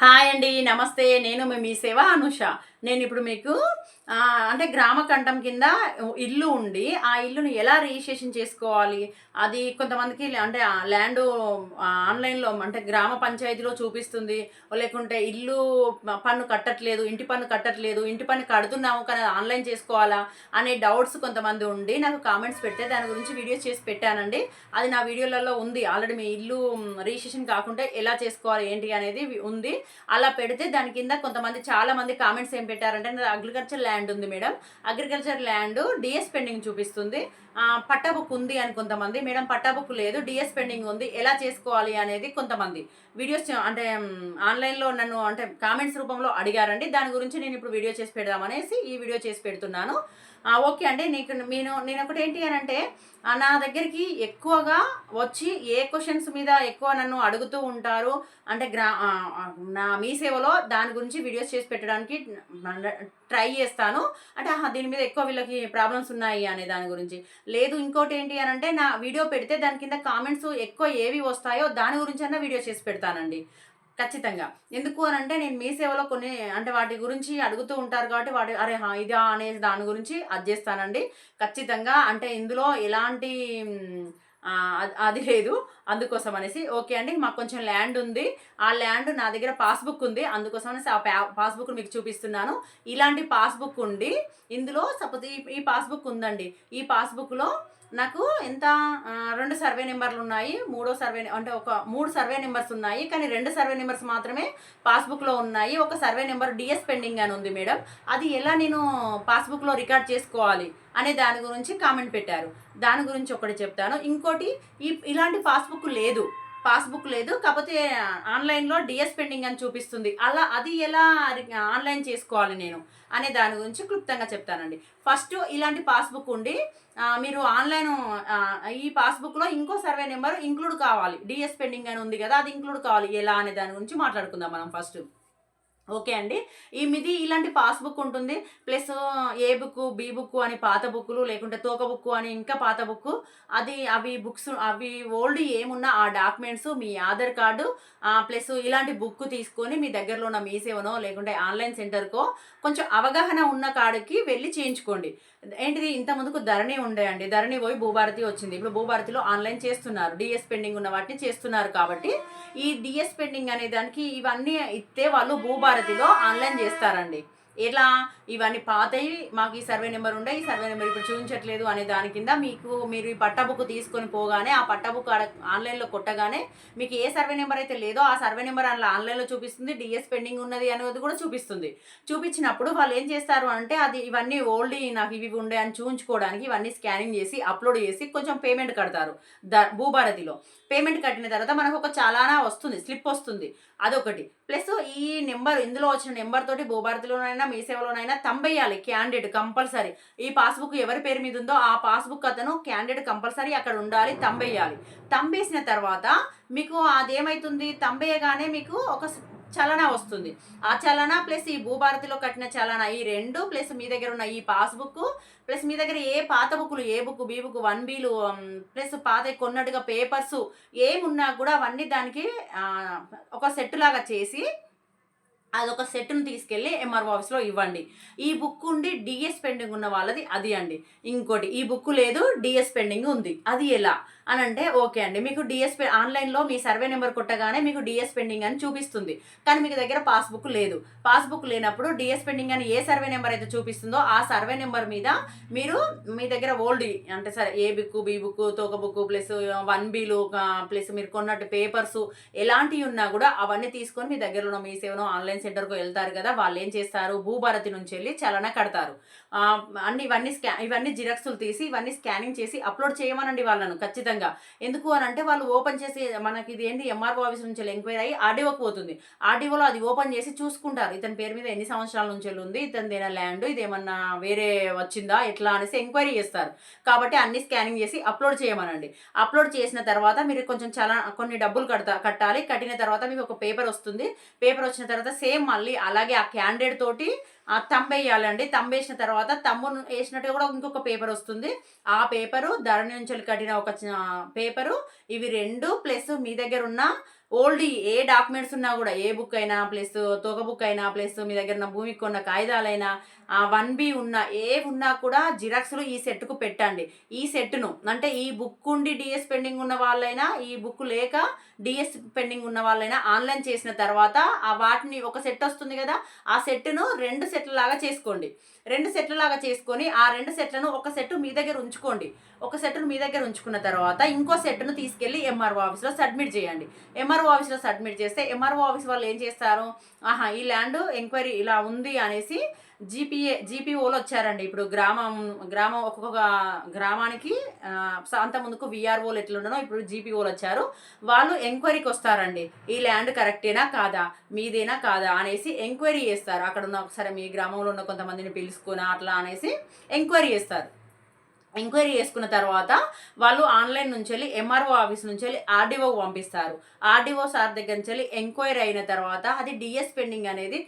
Hi అండి నమస్తే. నేను మీ మీ సేవ అనుష. నేను ఇప్పుడు మీకు అంటే గ్రామ కంఠం కింద ఇల్లు ఉండి ఆ ఇల్లుని ఎలా రిజిస్ట్రేషన్ చేసుకోవాలి? అది కొంతమందికి అంటే ల్యాండ్ ఆన్లైన్లో అంటే గ్రామ పంచాయతీలో చూపిస్తుంది. లేకుంటే ఇల్లు పన్ను కట్టట్లేదు ఇంటి పన్ను కట్టట్లేదు ఇంటి పన్ను కడుతున్నాము కానీ ఆన్లైన్ చేసుకోవాలా అనే డౌట్స్ కొంతమంది ఉండి నాకు కామెంట్స్ పెడితే దాని గురించి వీడియోస్ చేసి పెట్టానండి. అది నా వీడియోలలో ఉంది. ఆల్రెడీ మీ ఇల్లు రిజిస్ట్రేషన్ కాకుండా ఎలా చేసుకోవాలి ఏంటి అనేది ఉంది. అలా పెడితే దాని కింద కొంతమంది చాలా మంది కామెంట్స్ ఏం పెట్టారంటే అగ్రికల్చర్ ల్యాండ్ ఉంది madam. Agriculture land DS pending చూపిస్తుంది. పట్టాబుక్ ఉంది అని కొంతమంది. మేడం పట్టాబుక్ లేదు డిఎస్ పెండింగ్ ఉంది. ఎలా చేసుకోవాలి అనేది కొంతమంది. వీడియోస్ అంటే ఆన్లైన్లో నన్ను అంటే కామెంట్స్ రూపంలో అడిగారండి. దాని గురించి నేను ఇప్పుడు వీడియో చేసి పెడదామనేసి ఈ వీడియో చేసి పెడుతున్నాను. ఓకే అండి. నీకు నేను నేను ఒకటి ఏంటి అని అంటే నా దగ్గరికి ఎక్కువగా వచ్చి ఏ క్వశ్చన్స్ మీద ఎక్కువ నన్ను అడుగుతూ ఉంటారు అంటే గ్రా నా మీ సేవలో దాని గురించి వీడియోస్ చేసి పెట్టడానికి ట్రై చేస్తాను. అంటే ఆహా, దీని మీద ఎక్కువ వీళ్ళకి ప్రాబ్లమ్స్ ఉన్నాయి అనే దాని గురించి. లేదు ఇంకోటి ఏంటి అని అంటే నా వీడియో పెడితే దాని కింద కామెంట్స్ ఎక్కువ ఏవి వస్తాయో దాని గురించి అన్న వీడియో చేసి పెడతానండి. ఖచ్చితంగా. ఎందుకు అని అంటే నేను మీ సేవలో కొన్ని అంటే వాటి గురించి అడుగుతూ ఉంటారు కాబట్టి వాటి అరే హా, ఇదా అనే దాని గురించి అది చేస్తానండి. ఖచ్చితంగా అంటే ఇందులో ఎలాంటి అది- లేదు. అందుకోసం అనేసి ఓకే అండి మాకు కొంచెం ల్యాండ్ ఉంది. ఆ ల్యాండ్ నా దగ్గర పాస్బుక్ ఉంది. అందుకోసం అనేసి ఆ పాస్బుక్ మీకు చూపిస్తున్నాను. ఇలాంటి పాస్బుక్ ఉండి ఇందులో సపోజ్ ఈ ఈ పాస్బుక్ ఉందండి. ఈ పాస్బుక్లో నాకు ఎంత రెండు సర్వే నెంబర్లు ఉన్నాయి మూడో సర్వే అంటే ఒక మూడు సర్వే నెంబర్స్ ఉన్నాయి కానీ రెండు సర్వే నెంబర్స్ మాత్రమే పాస్బుక్లో ఉన్నాయి. ఒక సర్వే నెంబర్ డిఎస్ పెండింగ్ అని ఉంది మేడం. అది ఎలా నేను పాస్బుక్లో రికార్డ్ చేసుకోవాలి అనే దాని గురించి కామెంట్ పెట్టారు. దాని గురించి ఒకటి చెప్తాను. ఇంకోటి ఈ ఇలాంటి పాస్బుక్ లేదు. పాస్బుక్ లేదు. కాకపోతే ఆన్లైన్లో డిఎస్ పెండింగ్ అని చూపిస్తుంది. అలా అది ఎలా ఆన్లైన్ చేసుకోవాలి నేను అనే దాని గురించి క్లుప్తంగా చెప్తానండి. ఫస్ట్ ఇలాంటి పాస్బుక్ ఉండి మీరు ఆన్లైన్ ఈ పాస్బుక్లో ఇంకో సర్వే నెంబర్ ఇంక్లూడ్ కావాలి. డిఎస్ పెండింగ్ అని ఉంది కదా అది ఇంక్లూడ్ కావాలి. ఎలా అనే దాని గురించి మాట్లాడుకుందాం మనం ఫస్ట్. ఓకే అండి. ఈ మిది ఇలాంటి పాస్బుక్ ఉంటుంది. Plus A book B book అని పాత బుక్లు లేకుంటే తోక బుక్ అని ఇంకా పాత బుక్ అది అవి బుక్స్ అవి ఓల్డ్ ఏమున్నా ఆ డాక్యుమెంట్స్ మీ ఆధార్ కార్డు ప్లస్ ఇలాంటి బుక్ తీసుకొని మీ దగ్గరలో ఉన్న మీ సేవనో లేకుంటే ఆన్లైన్ సెంటర్కో కొంచెం అవగాహన ఉన్న కాడికి వెళ్ళి చేయించుకోండి. ఏంటిది? ఇంత ముందుకు ధరణి ఉండే అండి. ధరణి పోయి భూభారతి వచ్చింది. ఇప్పుడు భూభారతిలో ఆన్లైన్ చేస్తున్నారు. డిఎస్ పెండింగ్ ఉన్న వాటిని చేస్తున్నారు కాబట్టి ఈ డిఎస్ పెండింగ్ అనే దానికి ఇవన్నీ ఇస్తే వాళ్ళు భూభారతిలో ఆన్లైన్ చేస్తారండి. ఎలా ఇవన్నీ పాతవి మాకు ఈ సర్వే నెంబర్ ఉండే ఈ సర్వే నెంబర్ ఇప్పుడు చూపించట్లేదు అనే దాని కింద మీకు మీరు ఈ పట్టా బుక్ తీసుకొని పోగానే ఆ పట్టా బుక్ ఆన్లైన్లో కొట్టగానే మీకు ఏ సర్వే నెంబర్ అయితే లేదో ఆ సర్వే నెంబర్ అందులో ఆన్లైన్లో చూపిస్తుంది డిఎస్ పెండింగ్ ఉన్నది అనేది కూడా చూపిస్తుంది. చూపించినప్పుడు వాళ్ళు ఏం చేస్తారు అంటే అది ఇవన్నీ ఓల్డ్ నాకు ఇవి ఉండే అని చూపించుకోవడానికి ఇవన్నీ స్కానింగ్ చేసి అప్లోడ్ చేసి కొంచెం పేమెంట్ కడతారు. ద భూభారతిలో. పేమెంట్ కట్టిన తర్వాత మనకు ఒక చాలానా వస్తుంది స్లిప్ వస్తుంది. అదొకటి. ప్లస్ ఈ నెంబర్ ఇందులో వచ్చిన నెంబర్ తోటి భూభారతిలోనైనా మీ సేవలోనైనా తంబేయాలి. Candidate compulsory. ఈ పాస్బుక్ ఎవరి పేరు మీద ఉందో ఆ పాస్బుక్ అతను క్యాండిడేట్ కంపల్సరీ అక్కడ ఉండాలి తంబేయాలి. తంబేసిన తర్వాత మీకు అదేమవుతుంది తంబేయగానే మీకు ఒక చలన వస్తుంది. ఆ చలన ప్లస్ ఈ భూభారతిలో కట్టిన చలన ఈ రెండు ప్లస్ మీ దగ్గర ఉన్న ఈ పాస్బుక్ ప్లస్ మీ దగ్గర ఏ పాత బుక్లు A book B book one బీలు plus పాత కొన్నట్టుగా పేపర్స్ ఏమున్నా కూడా అవన్నీ దానికి ఒక సెట్ లాగా చేసి అదొక సెట్ను తీసుకెళ్ళి ఎంఆర్ఓ ఆఫీస్లో ఇవ్వండి. ఈ బుక్ ఉండి డిఎస్ పెండింగ్ ఉన్న వాళ్ళది అది అండి. ఇంకోటి ఈ బుక్ లేదు డిఎస్ పెండింగ్ ఉంది. అది ఎలా? అని అంటే ఓకే అండి. మీకు డిఎస్ ఆన్లైన్లో మీ సర్వే నెంబర్ కొట్టగానే మీకు డిఎస్ పెండింగ్ అని చూపిస్తుంది. కానీ మీకు దగ్గర పాస్బుక్ లేదు. పాస్బుక్ లేనప్పుడు డిఎస్ పెండింగ్ అని ఏ సర్వే నెంబర్ అయితే చూపిస్తుందో ఆ సర్వే నెంబర్ మీద మీరు మీ దగ్గర ఓల్డ్ అంటే సరే ఏ బుక్ బి బుక్ తోక బుక్ ప్లస్ వన్ బిలు ప్లస్ మీరు కొన్నట్టు పేపర్స్ ఎలాంటివి ఉన్నా కూడా అవన్నీ తీసుకొని మీ దగ్గర ఉన్న మీ సేవను ఆన్లైన్ సెంటర్కు వెళ్తారు కదా వాళ్ళు ఏం చేస్తారు? భూభారతి నుంచి వెళ్ళి చలన కడతారు. అన్ని ఇవన్నీ స్కా ఇవన్నీ జిరాక్స్లు తీసి ఇవన్నీ స్కానింగ్ చేసి అప్లోడ్ చేయమనండి వాళ్ళను ఖచ్చితంగా. ఎందుకు అని అంటే వాళ్ళు ఓపెన్ చేసి మనకి ఇది ఏంటి? ఎంఆర్ఓ ఆఫీస్ నుంచి ఎంక్వైరీ అయ్యి ఆర్డీఓకి పోతుంది. ఆర్డీఓలో అది ఓపెన్ చేసి చూసుకుంటారు. ఇతని పేరు మీద ఎన్ని సంవత్సరాల నుంచి ఉంది? ఇతని ల్యాండ్? ఇది ఏమన్నా వేరే వచ్చిందా? ఎట్లా అనేసి ఎంక్వైరీ చేస్తారు. కాబట్టి అన్ని స్కానింగ్ చేసి అప్లోడ్ చేయమనండి. అప్లోడ్ చేసిన తర్వాత మీరు కొంచెం చాలా కొన్ని డబ్బులు కడతా కట్టాలి. కట్టిన తర్వాత మీకు ఒక పేపర్ వస్తుంది. పేపర్ వచ్చిన తర్వాత సేమ్ మళ్ళీ అలాగే ఆ క్యాండిడేట్ తోటి ఆ తంబేసిన తర్వాత తమ్మును వేసినట్టు కూడా ఇంకొక పేపర్ వస్తుంది. ఆ పేపరు ధర నుంచి కట్టిన ఒక పేపరు ఇవి రెండు ప్లస్ మీ దగ్గర ఉన్న ఓల్డ్ ఏ డాక్యుమెంట్స్ ఉన్నా కూడా ఏ బుక్ అయినా ప్లస్ తోక బుక్ అయినా ప్లస్ మీ దగ్గర ఉన్న భూమికి కొన్న కాగితాలైనా వన్ బి ఉన్న ఏ ఉన్నా కూడా జిరాక్స్లు ఈ సెట్కు పెట్టండి. ఈ సెట్ను అంటే ఈ బుక్ ఉండి డిఎస్ పెండింగ్ ఉన్న వాళ్ళైనా ఈ బుక్ లేక డిఎస్ పెండింగ్ ఉన్న వాళ్ళైనా ఆన్లైన్ చేసిన తర్వాత ఆ వాటిని ఒక సెట్ వస్తుంది కదా ఆ సెట్ను రెండు సెట్ల లాగా చేసుకోండి. రెండు సెట్ల లాగా చేసుకొని ఆ రెండు సెట్లను ఒక సెట్ మీ దగ్గర ఉంచుకోండి. ఒక సెట్ను మీ దగ్గర ఉంచుకున్న తర్వాత ఇంకో సెట్ను తీసుకెళ్ళి ఎంఆర్ఓ ఆఫీస్లో సబ్మిట్ చేయండి. ఎంఆర్ఓ ఆఫీస్లో సబ్మిట్ చేస్తే ఎంఆర్ఓ ఆఫీస్ వాళ్ళు ఏం చేస్తారు? ఆహా ఈ ల్యాండ్ ఎంక్వైరీ ఇలా ఉంది అనేసి జీపీఏ జీపీఓలు వచ్చారండి ఇప్పుడు గ్రామం గ్రామం ఒక్కొక్క గ్రామానికి అంత ముందుకు విఆర్ఓలు ఎట్లుండనో ఇప్పుడు జీపీఓలు వచ్చారు వాళ్ళు ఎంక్వైరీకి వస్తారండి ఈ ల్యాండ్ కరెక్టేనా కాదా? మీదేనా కాదా? అనేసి ఎంక్వైరీ చేస్తారు. అక్కడ ఉన్న ఒకసారి మీ గ్రామంలో ఉన్న కొంతమందిని పిలుచుకుని అట్లా అనేసి ఎంక్వైరీ చేస్తారు. ఎంక్వైరీ చేసుకున్న తర్వాత వాళ్ళు ఆన్లైన్ నుంచి వెళ్ళి ఎంఆర్ఓ ఆఫీస్ నుంచి వెళ్ళి ఆర్డీఓ పంపిస్తారు. ఆర్డీఓ సార్ దగ్గర నుంచి వెళ్ళి ఎంక్వైరీ అయిన తర్వాత అది డిఎస్ పెండింగ్ అనేది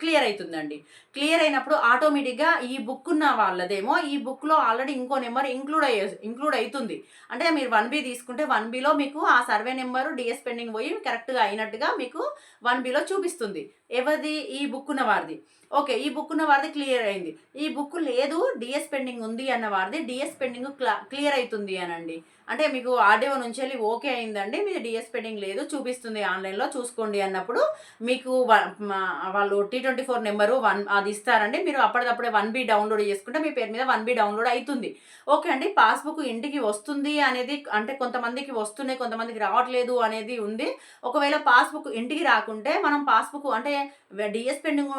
క్లియర్ అవుతుందండి క్లియర్ అయినప్పుడు ఆటోమేటిక్గా ఈ బుక్ ఉన్న వాళ్ళదేమో ఈ బుక్లో ఆల్రెడీ ఇంకో నెంబర్ ఇంక్లూడ్ అయ్యే ఇంక్లూడ్ అవుతుంది అంటే మీరు వన్ బి తీసుకుంటే వన్ బిలో మీకు ఆ సర్వే నెంబరు డిఎస్ పెండింగ్ పోయి కరెక్ట్గా అయినట్టుగా మీకు వన్ బిలో చూపిస్తుంది. ఎవరిది? ఈ బుక్ ఉన్న వారిది ఓకే ఈ బుక్ ఉన్న వారిది క్లియర్ అయింది. ఈ బుక్ లేదు డిఎస్ పెండింగ్ ఉంది అన్న వారిది డిఎస్ పెండింగ్ క్లియర్ అవుతుంది అనండి. అంటే మీకు ఆర్డీఓ నుంచి వెళ్ళి ఓకే అయిందండి మీది డిఎస్ పెండింగ్ లేదు చూపిస్తుంది ఆన్లైన్లో చూసుకోండి అన్నప్పుడు మీకు వాళ్ళు T twenty four number one అది ఇస్తారండి. మీరు అప్పటికప్పుడే వన్ బి డౌన్లోడ్ చేసుకుంటే మీ పేరు మీద వన్ బి డౌన్లోడ్ అవుతుంది ఓకే అండి పాస్బుక్ ఇంటికి వస్తుంది అనేది అంటే కొంతమందికి వస్తున్నాయి కొంతమందికి రావట్లేదు అనేది ఉంది. ఒకవేళ పాస్బుక్ ఇంటికి రాకుంటే మనం పాస్బుక్ అంటే డిఎస్ పెండింగ్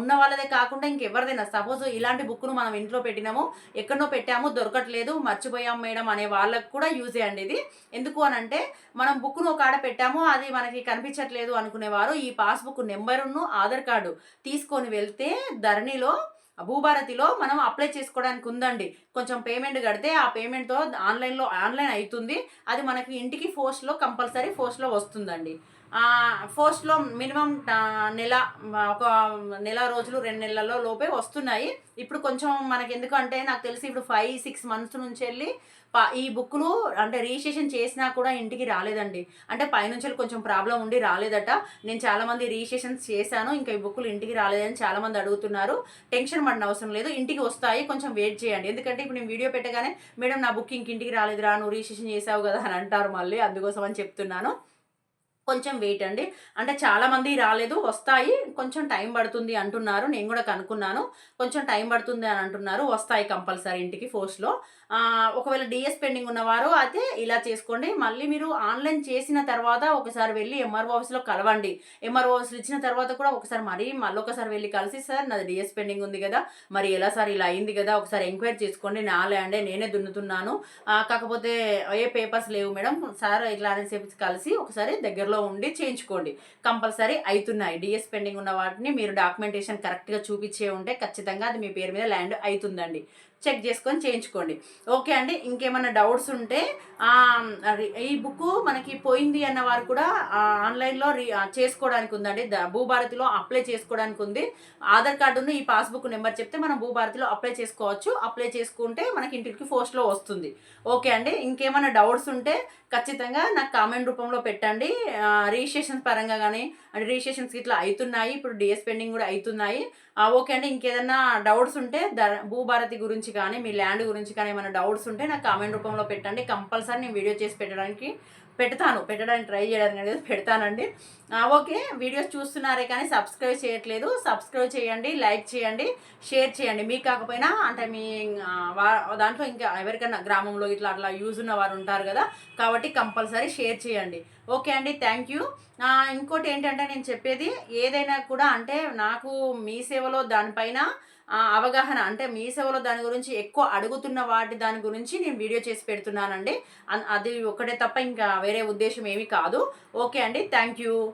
ఉన్న వాళ్ళదే కాకుండా ఇంకెవరిదైనా సపోజ్ ఇలాంటి బుక్ను మనం ఇంట్లో పెట్టినాము ఎక్కడనో పెట్టాము దొరకట్లేదు మర్చిపోయాం మేడం అనే వాళ్ళకు కూడా యూజ్ చేయండి ఇది. ఎందుకు అని అంటే మనం బుక్ను ఒక ఆడ పెట్టాము అది మనకి కనిపించట్లేదు అనుకునేవారు ఈ పాస్బుక్ నెంబరును ఆధార్ కార్డు తీసుకొని వెళ్తే ధరణిలో భూభారతిలో మనం అప్లై చేసుకోవడానికి ఉందండి. కొంచెం పేమెంట్ కడితే ఆ పేమెంట్తో ఆన్లైన్లో ఆన్లైన్ అవుతుంది. అది మనకి ఇంటికి పోస్ట్లో కంపల్సరీ పోస్ట్లో వస్తుందండి. ఫస్ట్లో మినిమం నెల ఒక నెల రోజులు రెండు నెలల్లో లోపే వస్తున్నాయి. ఇప్పుడు కొంచెం మనకి ఎందుకంటే నాకు తెలిసి ఇప్పుడు ఫైవ్ సిక్స్ మంత్స్ నుంచి వెళ్ళి ఈ బుక్లు అంటే రిజిస్ట్రేషన్ చేసినా కూడా ఇంటికి రాలేదండి. అంటే పైనుంచి కొంచెం ప్రాబ్లం ఉండి రాలేదట. నేను చాలా మంది రిజిస్ట్రేషన్స్ చేశాను ఇంకా ఈ బుక్లు ఇంటికి రాలేదని చాలామంది అడుగుతున్నారు. టెన్షన్ పడిన అవసరం లేదు. ఇంటికి వస్తాయి కొంచెం వెయిట్ చేయండి. ఎందుకంటే ఇప్పుడు నేను వీడియో పెట్టగానే మేడం నా బుక్ ఇంక ఇంటికి రాలేదురా నువ్వు రిజిస్ట్రేషన్ చేసావు కదా అని అంటారు మళ్ళీ అందుకోసం అని చెప్తున్నాను. కొంచెం వెయిట్ అండి. అంటే చాలామంది రాలేదు వస్తాయి కొంచెం టైం పడుతుంది అంటున్నారు. నేను కూడా కనుక్కున్నాను. కొంచెం టైం పడుతుంది అని అంటున్నారు. వస్తాయి కంపల్సరీ ఇంటికి ఫోర్స్లో ఒకవేళ డిఎస్ పెండింగ్ ఉన్నవారు అయితే ఇలా చేసుకోండి. మళ్ళీ మీరు ఆన్లైన్ చేసిన తర్వాత ఒకసారి వెళ్ళి ఎంఆర్ఓ ఆఫీస్లో కలవండి. ఎంఆర్ఓ ఆఫీస్లో ఇచ్చిన తర్వాత కూడా ఒకసారి మరీ మళ్ళీ ఒకసారి వెళ్ళి కలిసి సార్ నాది డిఎస్ పెండింగ్ ఉంది కదా. మరి ఎలా సార్ ఇలా అయింది కదా? ఒకసారి ఎంక్వైరీ చేసుకోండి. నా ల్యాండే నేనే దున్నుతున్నాను. కాకపోతే ఏ పేపర్స్ లేవు మేడం. సార్ ఇట్లా అని చెప్పి కలిసి ఒకసారి దగ్గరలో ఉండి చేయించుకోండి. కంపల్సరీ అవుతున్నాయి డిఎస్ పెండింగ్ ఉన్న వాటిని మీరు డాక్యుమెంటేషన్ కరెక్ట్గా చూపించే ఉంటే ఖచ్చితంగా అది మీ పేరు మీద ల్యాండ్ అవుతుందండి. చెక్ చేసుకొని చేయించుకోండి. ఓకే అండి ఇంకేమైనా డౌట్స్ ఉంటే ఈ బుక్ మనకి పోయింది అన్న వారు కూడా ఆన్లైన్లో రీ చేసుకోవడానికి ఉందండి. భూభారతిలో అప్లై చేసుకోవడానికి ఉంది. ఆధార్ కార్డును ఈ పాస్బుక్ నెంబర్ చెప్తే మనం భూభారతిలో అప్లై చేసుకోవచ్చు. అప్లై చేసుకుంటే మనకి ఇంటికి పోస్ట్లో వస్తుంది. ఓకే అండి ఇంకేమైనా డౌట్స్ ఉంటే ఖచ్చితంగా నాకు కామెంట్ రూపంలో పెట్టండి. రిజిస్ట్రేషన్స్ పరంగా కానీ అంటే రిజిస్ట్రేషన్స్ ఇట్లా అవుతున్నాయి. ఇప్పుడు డిఎస్ పెండింగ్ కూడా అవుతున్నాయి. ఓకే అండి ఇంకేదన్నా డౌట్స్ ఉంటే భూభారతి గురించి కానీ మీ ల్యాండ్ గురించి కానీ ఏమైనా డౌట్స్ ఉంటే నాకు కామెంట్ రూపంలో పెట్టండి. కంపల్సరీ నేను వీడియో చేసి పెట్టడానికి పెడతాను. పెట్టడానికి ట్రై చేయడానికి అనేది పెడతానండి. ఓకే. వీడియోస్ చూస్తున్నారే కానీ సబ్స్క్రైబ్ చేయట్లేదు. సబ్స్క్రైబ్ చేయండి లైక్ చేయండి షేర్ చేయండి. మీకు కాకపోయినా అంటే మీ దాంట్లో ఇంకా ఎవరికైనా గ్రామంలో ఇట్లా అట్లా యూజ్ ఉన్న వారు ఉంటారు కదా కాబట్టి కంపల్సరీ షేర్ చేయండి. ఓకే అండి. Thank you. ఇంకోటి ఏంటంటే నేను చెప్పేది ఏదైనా కూడా అంటే నాకు మీ సేవలో దానిపైన అవగాహన అంటే మీ సేవలో దాని గురించి ఎక్కువ అడుగుతున్న వాటి దాని గురించి నేను వీడియో చేసి పెడుతున్నానండి. అన్- అది ఒక్కటే తప్ప ఇంకా వేరే ఉద్దేశం ఏమీ కాదు. ఓకే అండి. Thank you.